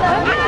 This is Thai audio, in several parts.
Hello.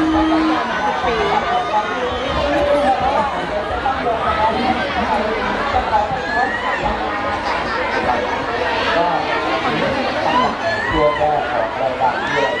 đời đạo nhiều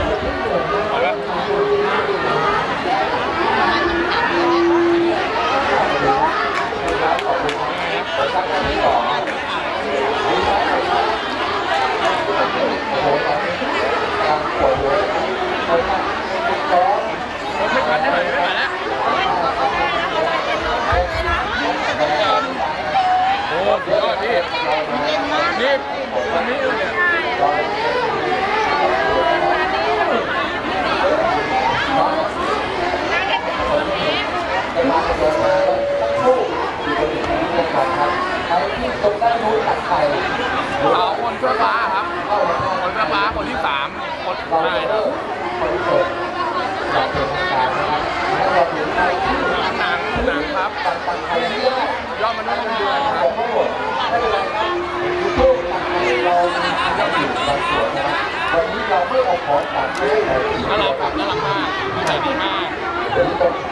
ครับไปที่ตรงด้านนู้นตัดไปเอาคนเสื้อฟ้าครับคนเสื้อฟ้าคนที่สามคนนายรัเปิหกเปิดนะครับเราเห็หนังหนังครับตัดมันต้องเดือนครับทั้มไม่ออกขอตัดเรานนะครับวันเรามาขัดเลยเราปรับาคาดีดีมาก